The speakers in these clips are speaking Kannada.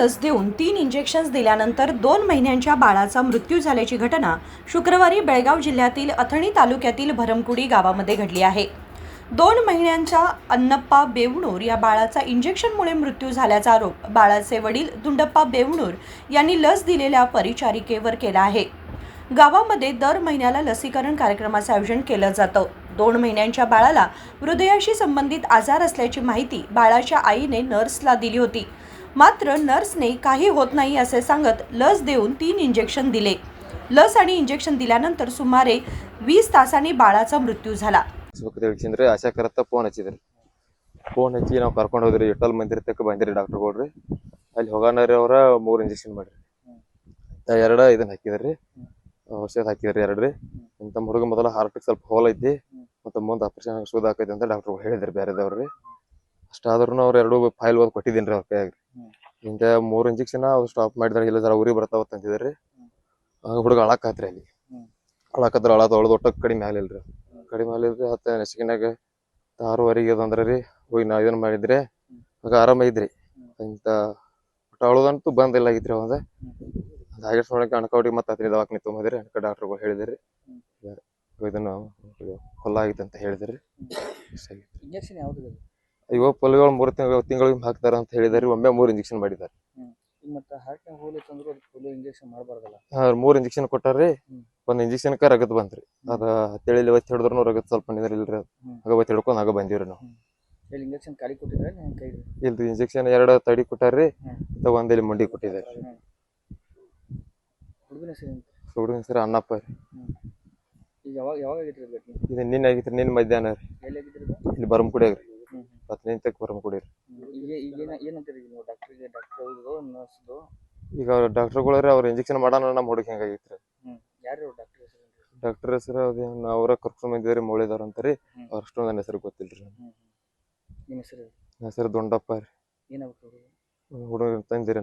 लस देऊन तीन इंजेक्शन्स दिल्यानंतर दोन महिन्यांच्या बाळाचा मृत्यू झाल्याची घटना शुक्रवारी बेळगाव जिल्ह्यातील अथणी तालुक्यातील भरमकुडी गावामध्ये घडली आहे. दोन महिन्यांच्या अन्नप्पा बेवणूर या बाळाचा इंजेक्शनमुळे मृत्यू झाल्याचा आरोप बाळाचे वडील दुंडप्पा बेवणूर यांनी लस दिलेल्या परिचारिकेवर केला आहे. गावामध्ये दर महिन्याला लसीकरण कार्यक्रमाचं आयोजन केलं जातं. दोन महिन्यांच्या बाळाला हृदयाशी संबंधित आजार असल्याची माहिती बाळाच्या आईने नर्सला दिली होती. मात्र नर्सने काही होत नाही असे सांगत लस देऊन तीन इंजेक्शन दिले लस आणि इंजेक्शन दिल्यानंतर सुमारे वीस तासांनी बाळाचा मृत्यू झाला ಹಚ್ಬೇಕು ಹೇಳ್ಸಿಂದ್ರಿ ಆಶಾ ಕರತ್ತ ಫೋನ್ ಹಚ್ಚಿದ್ರಿ ಫೋನ್ ಹಚ್ಚಿ ನಾವು ಕರ್ಕೊಂಡು ಹೋದ್ರಿ ಇಟ್ಟಲ್ ಮಂದಿರ ತಕ್ಕ ಬಂದಿರಿ ಡಾಕ್ಟರ್ ಕೊಡ್ರಿ ಅಲ್ಲಿ ಹೋಗೋಣರಿ ಅವ್ರ ಮೂರ್ ಇಂಜೆಕ್ಷನ್ ಮಾಡ್ರಿ ಆ ಎರಡ ಇದನ್ನ ಹಾಕಿದ್ರಿ ಔಷಧ ಹಾಕಿದ್ರಿ ಎರಡ್ರಿ ನಮ್ಮ ಹುಡುಗ ಮೊದಲ ಹಾರ್ಟ್ ಸ್ವಲ್ಪ ಹೋಲ್ ಐತಿ ಮತ್ತೆ ಮುಂದೆ ಆಪರೇಷನ್ ಸುದ ಆಕೈತಿ ಅಂತ ಡಾಕ್ಟರ್ ಹೇಳಿದ್ರಿ ಬೇರೆದವ್ರಿ ಅಷ್ಟಾದ್ರೂ ಅವ್ರು ಎರಡು ಫೈಲ್ ಓದ್ ಕೊಟ್ಟಿದ್ದೀನಿ ಅವ್ರ ಕೈಯಾಗ ಹಿಂಗೆ ಮೂರು ಇಂಜೆಕ್ಷನ್ ಅವ್ರು ಸ್ಟಾಪ್ ಮಾಡಿದ್ರೆ ಇಲ್ಲ ಜರ ಉರಿ ಬರ್ತಾವ ಅಂತಿದ್ರಿ ಹುಡುಗ ಅಳಾಕತ್ರಿ ಅಲ್ಲಿ. ಅಳಕತ್ರ ಅಳ ತೊಳ್ದು ಒಟ್ಟ ಕಡಿಮೆ ಆಗ್ಲಿಲ್ರಿ ಕಡಿಮೆ ಆಗ್ಲಿಲ್ರಿ ಹತ್ತ ನೆಸಿಗಿನಾಗ ಆರೂವರೆಗೆ ಅದು ಅಂದ್ರೆ ರೀ ಹೋಗಿ ನಾ ಇದನ್ನ ಮಾಡಿದ್ರೆ ಆಗ ಆರಾಮ ಇಂಥ ಇಂತ ಒಟ್ಟ ಅಳೋದಂತೂ ಬಂದಿಲ್ಲ ಆಗಿತ್ರಿ ಅವಂದ ಹಾಗೆ ನೋಡಕ್ಕೆ ಅಣಕವಟಿಗೆ ಮತ್ತೆ ಹತ್ತಿರ ದವಾಖಾನೆ ತುಂಬಿದ್ರಿ ಅನ್ಕ ಡಾಕ್ಟ್ರುಗಳು ಹೇಳಿದ್ರಿ. ಇದನ್ನು ಹೊಲ ಆಗಿತ್ತು ಅಂತ ಹೇಳಿದ್ರಿ. ಸರಿ. ಇಂಜೆಕ್ಷನ್ ಯಾವ್ದು ಇದು? ಇವಾಗ ಪೊಲಿಗಳು ಮೂರು ತಿಂಗಳು ತಿಂಗಳಿಗೆ ಹಾಕ್ತಾರ ಅಂತ ಹೇಳಿದಾರೆ ಒಮ್ಮೆ ಮೂರು ಇಂಜೆಕ್ಷನ್ ಮಾಡಿದ್ದಾರೆ. ಈಗ ಮತ್ತೆ ಪೋಲಿಯೋ ಇಂಜೆಕ್ಷನ್ ಮಾಡಬಾರ್ದಲ್ಲ? ಹಾ ಮೂರ್ ಇಂಜೆಕ್ಷನ್ ಕೊಟ್ಟಾರ್ರಿ. ಒಂದು ಒಂದ್ ಇಂಜೆಕ್ಷನ್ ಕ ರಗತ್ ಬಂತ್ರಿ. ಅದ ತಿಳಿಲಿ ಒತ್ತಿ ಹಿಡಿದ್ರು ರಗತ್ ಸ್ವಲ್ಪ ಇಲ್ಲ ಹ್ಮ್. ಆಗ ಒತ್ತಿ ಹಿಡ್ಕೊಂಡು ಆಗ ಬಂದಿವ್ರಿ ನಾವು. ಇಲ್ಲಿ ಇಂಜೆಕ್ಷನ್ ಕಾಲಿ ಕೊಟ್ಟಿದ್ರೆ ನಿಮ್ಮ ಕೈ ಇಲ್ರಿ ಇಂಜೆಕ್ಷನ್ ಎರಡು ತಡಿ ಕೊಟ್ಟಾರ್ರಿ. ತಗ ಒಂದ ಒಂದ್ ಇಲ್ಲಿ ಮುಂಡಿ ಕೊಟ್ಟಿದ್ದಾರೆ. ಹುಡುಗನ ಹೆಸರು ಏನು? ಹುಡುಗನ ಸರ್ ಅಣ್ಣಪ್ಪ ರೀ. ಈಗ ಯಾವಾಗ ಯಾವಾಗ ಆಗಿತ್ತು ಇದು ನಿನ್ನೆ ಆಗಿತ್ತು ನಿನ್ನೆ ಮಧ್ಯಾಹ್ನ ರೀ. ಎಲ್ಲಿ ಇಲ್ಲಿ ಬರಮಕುಡಿಯಾಗ ರೀ. ಹ್ಮ್ ಹತ್ತನೇ ತಕ್ಕ ಬರಮಕುಡಿ ರೀ ಈಗ ಅವ್ರ ಏನ ಏನಂತೀರಿ ನೀವು ಡಾಕ್ಟ್ರಿಗೆ ಡಾಕ್ಟರ್ ಹೌದು ನರ್ಸ್ದು ಈಗ ಡಾಕ್ಟರ್ಗಳು ರೀ ಅವ್ರ ಇಂಜೆಕ್ಷನ್ ಮಾಡೋಣ ನಮ್ಮ ಹುಡುಗ ಯಾರು ಡಾಕ್ಟರ್ ಹೆಸರು ಅದೇ ಡಾಕ್ಟರ್ ಹೆಸರು ಅದೇನು ಅವ್ರ ಕರ್ಕೊಂಡ್ ಬಂದಿದ್ರಿ ಮೌಳಿದವ್ರ ಅಂತಾರಿ. ಹ್ಮ್. ಅವ್ರ ಅಷ್ಟೊಂದು ನನ್ನ ಹೆಸರು ಗೊತ್ತಿಲ್ರಿ. ನಿಮ್ಮ ಹೆಸರು? ಹೆಸರು ದೊಂಡಪ್ಪ ರೀ. ಏನಾಗ್ಬೇಕು ಹುಡುಗ ತಂದಿರಿ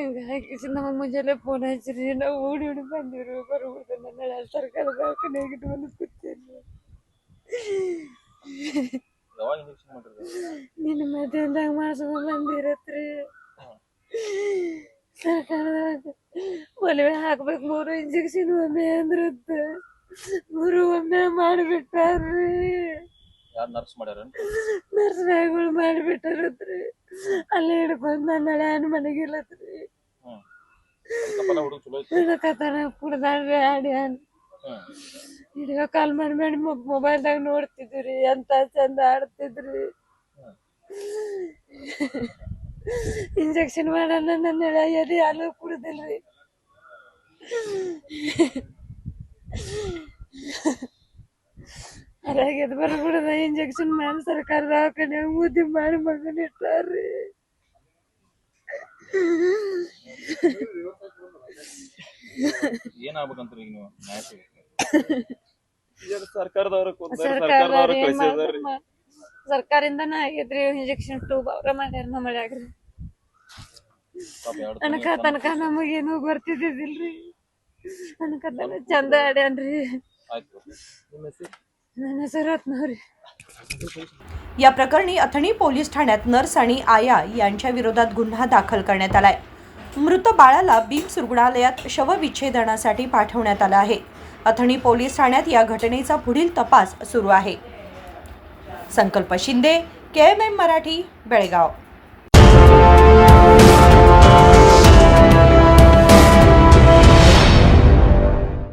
ಹಿಂಗಾಗಿ ನಮಗೆ ಮುಂಜಾನೆ ಫೋನ್ ಹಚ್ಚಿರಿ. ನಾವು ಓಡಿ ಓಡಿ ಬಂದಿರು ಬರ್ಬೋದು ನನ್ನ ಸರ್ಕಾರ ದವಾಖಾನೆಗೆ ಬಂದು ಕೂತೀನಿ ನಿನ್ನ ಮಧ್ಯಾಹ್ನದಾಗ ಮಾಡಿಸ್ಕೊಂಡು ಬಂದಿರತ್ರಿ. ಸರ್ಕಾರದಾಗ ಒಲವೆ ಹಾಕ್ಬೇಕು. ಮೂರು ಇಂಜೆಕ್ಷನ್ ಒಮ್ಮೆ ಅಂದ್ರತ್ತ ಮೂರು ಒಮ್ಮೆ ಮಾಡಿಬಿಟ್ಟಾರ್ರಿ. ನರ್ಸ್ ಮಾಡ್ಯಾರ ನರ್ಸ್ಗಳು ಮಾಡಿಬಿಟ್ಟಾರತ್ರಿ ಅಲ್ಲೇ ಹಿಡ್ಕೊಂಡ್ ನನ್ನ ಮನೆಗೆ ಮನೆಗಿಲ್ಲತ್ರಿ ಹಿಡ್ಕತಾನ ಕುಡ್ದಾಡ್ರಿ ಆಡ್ಯಾನ್ ಹಿಡಿಯೋ ಕಾಲ್ ಮಾಡಿ ಮಾಡಿ ಮೊಬೈಲ್ದಾಗ ನೋಡ್ತಿದ್ರಿ ಎಂತ ಚಂದ ಆಡ್ತಿದ್ರಿ. ಇಂಜೆಕ್ಷನ್ ಮಾಡೋಣ ನನ್ನ ಎದೆ ಹಾಲು ಕುಡ್ದಿಲ್ರಿ. ಅರಾಗ ಎದ್ ಬರ್ಬಿಡದ ಇಂಜೆಕ್ಷನ್ ಮಾಡಿ ಸರ್ಕಾರ ದವಾಖಾನೆ ಮುದ್ದೆ ಮಾಡಿ ಮಗನ ಇಟ್ಟಾರ್ರಿ. ಏನಾಗ್ಬೇಕಂತ ಈಗ ನೀವು ನ್ಯಾಯ ಸಿಗಕ್ಕೆ? ಸರ್ಕಾರದವ್ರ ಸರ್ಕಾರದವ್ರು ಏನ್ ಮಾಡ್ತಾರ್? ಮಾಡ್- ಸರ್ಕಾರಿಂದನ ಆಗೈತ್ರಿ ಇಂಜೆಕ್ಷನ್ ಟೂಬ್ ಅವ್ರ ಮಾಡ್ಯಾರ ನಮ್ಮ ಮಳ್ಯಾಗ್ರಿ ಪಾಪ ಅನಕ ತನಕ ನಮಗೇನು ಬರ್ತಿದ್ದಿಲ್ರಿ ಅನಕ ತನಕ ಚಂದ ಆಡ್ಯಾನ್ರಿ. ಆಯ್ತು. ಹೆಸರು? नजरात नर या प्रकरणी अथणी पोलीस ठाण्यात नर्स आणि आया यांच्या विरोधात गुन्हा दाखल करण्यात आलाय. मृत बाळाला बीम्स रुग्णालयात शवविच्छेदनासाठी पाठवण्यात आलं आहे. अथणी पोलीस ठाण्यात या घटनेचा पुढील तपास सुरू आहे. संकल्प शिंदे के एम एम मराठी बेळगाव.